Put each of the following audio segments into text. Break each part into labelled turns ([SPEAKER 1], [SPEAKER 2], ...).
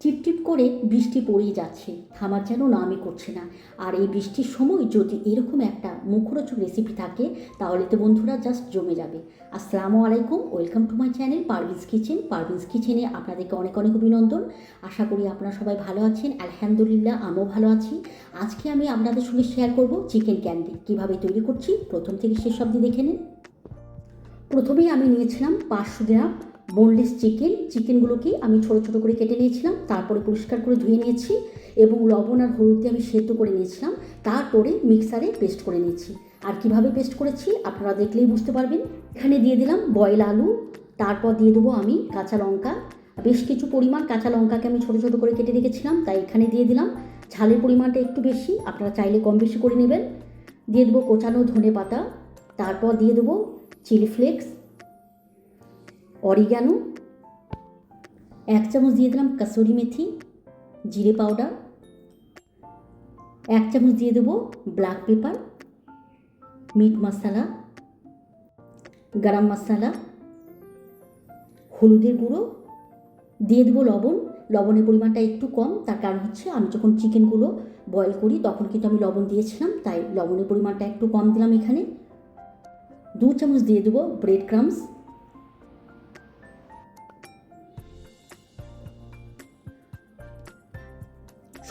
[SPEAKER 1] টিপটিপ করে বৃষ্টি পড়েই যাচ্ছে। থামার যেন নামই করছে না। আর এই বৃষ্টির সময় যদি এরকম একটা মুখরোচক রেসিপি থাকে, তাহলে তো বন্ধুরা জাস্ট জমে যাবে। আসসালামু আলাইকুম welcome to my channel Parvin's kitchen Parvin's কিচেনে আপনাদেরকে অনেক অনেক অভিনন্দন। আশা করি আপনারা সবাই ভালো আছেন। আলহামদুলিল্লাহ, আমিও ভালো আছি। আজকে আমি আপনাদের সঙ্গে শেয়ার করব চিকেন ক্যান্ডি কীভাবে তৈরি করছি? প্রথম থেকে শেষ অবধি দেখে নিন। প্রথমেই আমি নিয়েছিলাম পাঁচশো গ্রাম বোনলেস চিকেন চিকেনগুলোকে আমি ছোট ছোট করে কেটে নিয়েছিলাম, তারপরে পরিষ্কার করে ধুয়ে নিয়েছি এবং লবণ আর হলুদ দিয়ে আমি সেদ্ধ করে নিয়েছিলাম, তারপরে মিক্সারে পেস্ট করে নিয়েছি। আর কীভাবে পেস্ট করেছি আপনারা দেখলেই বুঝতে পারবেন। এখানে দিয়ে দিলাম বয়েল আলু, তারপর দিয়ে দেবো আমি কাঁচা লঙ্কা। বেশ কিছু পরিমাণ কাঁচা লঙ্কাকে আমি ছোটো ছোটো করে কেটে রেখেছিলাম, তাই এখানে দিয়ে দিলাম। ঝালের পরিমাণটা একটু বেশি, আপনারা চাইলে কম বেশি করে নেবেন। দিয়ে দেবো কোচানো ধনে পাতা তারপর দিয়ে দেবো চিলি ফ্লেক্স অরিগ্যানো এক চামচ দিয়ে দিলাম কাসুরি মেথি, জিরে পাউডার, এক চামচ দিয়ে দেবো ব্ল্যাক পেপার, মিট মশলা, গরম মশলা, হলুদের গুঁড়ো, দিয়ে দেবো লবণ। লবণের পরিমাণটা একটু কম, তার কারণ হচ্ছে আমি যখন চিকেনগুলো বয়েল করি, তখন কিন্তু আমি লবণ দিয়েছিলাম, তাই লবণের পরিমাণটা একটু কম দিলাম এখানে। দু চামচ দিয়ে দেবো ব্রেড ক্রামস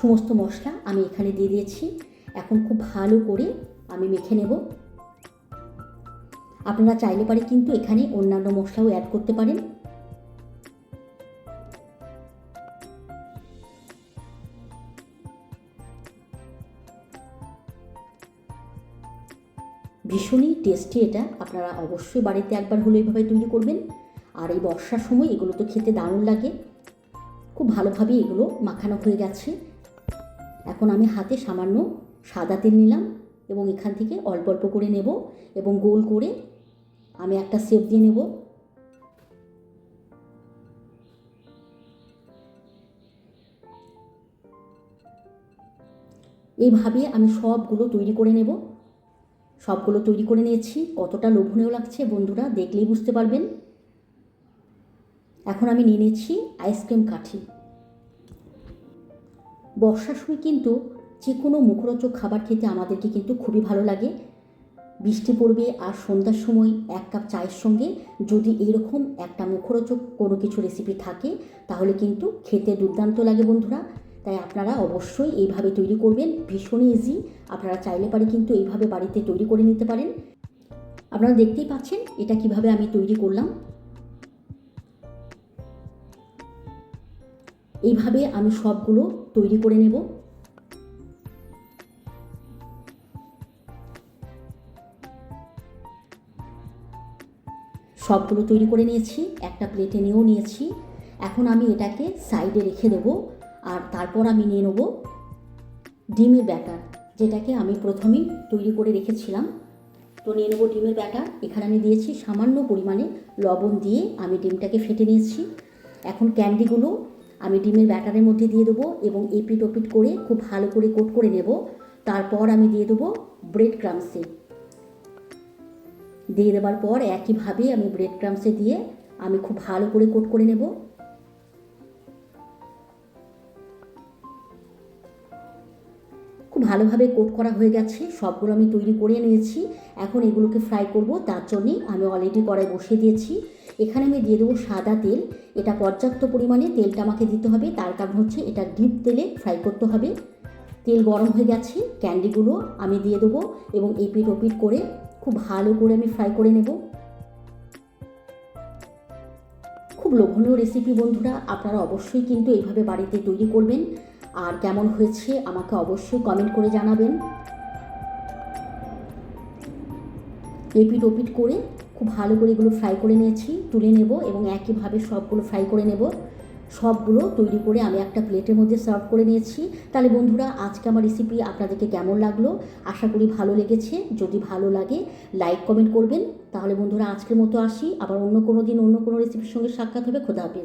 [SPEAKER 1] সমস্ত মশলা আমি এখানে দিয়ে দিয়েছি। এখন খুব ভালো করে আমি মেখে নেব। আপনারা চাইলে পারে কিন্তু এখানে অন্যান্য মশলাও অ্যাড করতে পারেন। ভীষণই টেস্টি এটা। আপনারা অবশ্যই বাড়িতে একবার হলো এইভাবে তৈরি করবেন। আর এই বর্ষার সময় এগুলো তো খেতে দারুণ লাগে। খুব ভালোভাবে এগুলো মাখানো হয়ে গেছে। এখন আমি হাতে সামান্য সাদা তেল নিলাম এবং এখান থেকে অল্প অল্প করে নেব এবং গোল করে আমি একটা সেপ দিয়ে নেব। এইভাবে আমি সবগুলো তৈরি করে নেব। সবগুলো তৈরি করে নিয়েছি। কতটা লোভনীয় লাগছে বন্ধুরা, দেখলেই বুঝতে পারবেন। এখন আমি নিয়ে নিচ্ছি আইসক্রিম কাঠি। বর্ষার সময় কিন্তু যে কোনো মুখরোচক খাবার খেতে আমাদেরকে কিন্তু খুবই ভালো লাগে। বৃষ্টি পড়বে আর সন্ধ্যার সময় এক কাপ চায়ের সঙ্গে যদি এরকম একটা মুখরোচক কোনো কিছু রেসিপি থাকে, তাহলে কিন্তু খেতে দুর্দান্ত লাগে বন্ধুরা। তাই আপনারা অবশ্যই এইভাবে তৈরি করবেন, ভীষণই ইজি আপনারা চাইলে পারে কিন্তু এইভাবে বাড়িতে তৈরি করে নিতে পারেন। আপনারা দেখতেই পাচ্ছেন এটা কীভাবে আমি তৈরি করলাম। এইভাবে আমি সবগুলো তৈরি করে নেব। সবগুলো তৈরি করে নিয়েছি, একটা প্লেটে নিয়েও নিয়েছি। এখন আমি এটাকে সাইডে রেখে দেব আর তারপর আমি নিয়ে নেব ডিমের ব্যাটার, যেটাকে আমি প্রথমেই তৈরি করে রেখেছিলাম। তো নিয়ে নেব ডিমের ব্যাটার। এখানে আমি দিয়েছি সামান্য পরিমাণে লবণ দিয়ে আমি ডিমটাকে ফেটে নিয়েছি। এখন ক্যান্ডিগুলো আমি ডিমের ব্যাটারের মধ্যে দিয়ে দেবো এবং এপিট ওপিট করে খুব ভালো করে কোট করে নেব। তারপর আমি দিয়ে দেবো ব্রেড ক্রামসে দিয়ে দেওয়ার পর একইভাবে আমি ব্রেড ক্রামসে দিয়ে আমি খুব ভালো করে কোট করে নেব। ভালোভাবে কোট করা হয়ে গেছে। সবগুলো আমি তৈরি করে নিয়েছি। এখন এগুলোকে ফ্রাই করব। তার জন্যে আমি অলরেডি কড়াই বসিয়ে দিয়েছি। এখানে আমি দিয়ে দেবো সাদা তেল। এটা পর্যাপ্ত পরিমাণে তেলটা আমাকে দিতে হবে। তার কারণ হচ্ছে এটা ডিপ তেলে ফ্রাই করতে হবে। তেল গরম হয়ে গেছে। ক্যান্ডিগুলো আমি দিয়ে দেবো এবং এপিট ওপিট করে খুব ভালো করে আমি ফ্রাই করে নেব। খুব লোভনীয় রেসিপি বন্ধুরা। আপনারা অবশ্যই কিন্তু এইভাবে বাড়িতে তৈরি করবেন। আর কেমন হয়েছে আমাকে অবশ্যই কমেন্ট করে জানাবেন। এপিট ওপিট করে খুব ভালো করে এগুলো ফ্রাই করে নিয়েছি, তুলে নেব এবং একইভাবে সবগুলো ফ্রাই করে নেব। সবগুলো তৈরি করে আমি একটা প্লেটের মধ্যে সার্ভ করে নিয়েছি। তাহলে বন্ধুরা, আজকে আমার রেসিপি আপনাদেরকে কেমন লাগল? আশা করি ভালো লেগেছে। যদি ভালো লাগে লাইক কমেন্ট করবেন। তাহলে বন্ধুরা, আজকের মতো আসি। আবার অন্য কোনো দিন অন্য কোনো রেসিপির সঙ্গে সাক্ষাৎ হবে। খোদা হাফেজ।